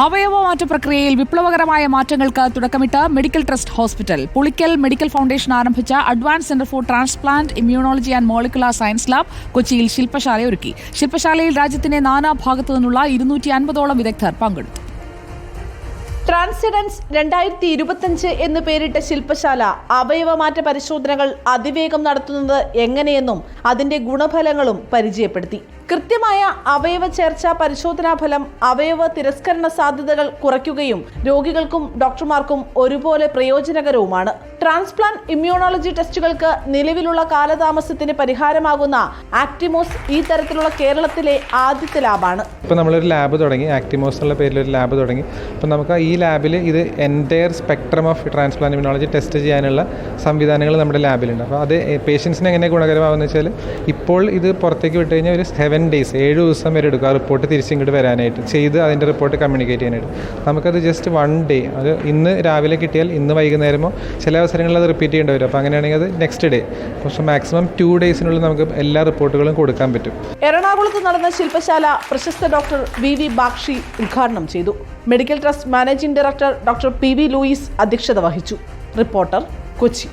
അവയവമാറ്റ പ്രക്രിയയിൽ വിപ്ലവകരമായ മാറ്റങ്ങൾക്ക് തുടക്കമിട്ട് medical trust hospital. Pulickal medical foundation ആരംഭിച്ച advance centre for transplant immunology and molecular science lab കൊച്ചിയിൽ ശില്പശാല ഒരുക്കി. ശില്പശാലയിൽ രാജ്യത്തിന്റെ നാനാഭാഗത്തു നിന്നുള്ള ഇരുന്നൂറ്റി അൻപതോളം വിദഗ്ധർ പങ്കെടുത്തു. ട്രാൻസിഡൻസ് രണ്ടായിരത്തി ഇരുപത്തഞ്ച് എന്ന് പേരിട്ട ശില്പശാല അവയവമാറ്റ പരിശോധനകൾ അതിവേഗം നടത്തുന്നത് എങ്ങനെയെന്നും അതിന്റെ ഗുണഫലങ്ങളും പരിചയപ്പെടുത്തി. കൃത്യമായ അവയവ ചേർച്ച പരിശോധനാ ഫലം അവയവ തിരസ്കരണ സാധ്യതകൾ കുറയ്ക്കുകയും രോഗികൾക്കും ഡോക്ടർമാർക്കും ഒരുപോലെ പ്രയോജനകരവുമാണ്. ട്രാൻസ്പ്ലാന്റ് ഇമ്മ്യൂണോളജി ടെസ്റ്റുകൾക്ക് നിലവിലുള്ള കാലതാമസത്തിന് പരിഹാരമാകുന്ന ആക്ടിമോസ് ഈ തരത്തിലുള്ള കേരളത്തിലെ ആദ്യത്തെ ലാബാണ്. ഇപ്പോൾ നമ്മളൊരു ലാബ് തുടങ്ങി. ആക്ടിമോസ് എന്നുള്ള പേരിൽ ഒരു ലാബ് തുടങ്ങി. അപ്പോൾ നമുക്ക് ഈ ലാബിൽ ഇത് entire spectrum of transplant immunology test ചെയ്യാനുള്ള സംവിധാനങ്ങൾ നമ്മുടെ ലാബിലുണ്ട്. അപ്പോൾ അത് പേഷ്യൻസിന് എങ്ങനെ ഗുണകരമാകുമെന്ന് വെച്ചാൽ ഇപ്പോൾ ഇത് പുറത്തേക്ക് വിട്ട് കഴിഞ്ഞാൽ ഒരു ഡേയ്സ് ഏഴ് ദിവസം വരെ എടുക്കും. ആ റിപ്പോർട്ട് തിരിച്ചിങ്ങോട്ട് വരാനായിട്ട്. ചെയ്ത് അതിന്റെ റിപ്പോർട്ട് കമ്മ്യൂണിക്കേറ്റ് ചെയ്യാനായിട്ട്. നമുക്കത് ജസ്റ്റ് വൺ ഡേ അത് ഇന്ന് രാവിലെ കിട്ടിയാൽ ഇന്ന് വൈകുന്നേരമോ ചില അവസരങ്ങളിൽ അത് റിപ്പീറ്റ് ചെയ്യേണ്ടി വരും. അപ്പോൾ അങ്ങനെയാണെങ്കിൽ അത് നെക്സ്റ്റ് ഡേ പക്ഷേ മാക്സിമം ടു ഡേയ്സിനുള്ളിൽ നമുക്ക് എല്ലാ റിപ്പോർട്ടുകളും കൊടുക്കാൻ പറ്റും. എറണാകുളത്ത് നടന്ന ശില്പശാല പ്രശസ്ത ഡോക്ടർ വി വി ബാക്ഷി ഉദ്ഘാടനം ചെയ്തു. Medical trust managing director doctor P V Louis അധ്യക്ഷത വഹിച്ചു. റിപ്പോർട്ടർ കൊച്ചി.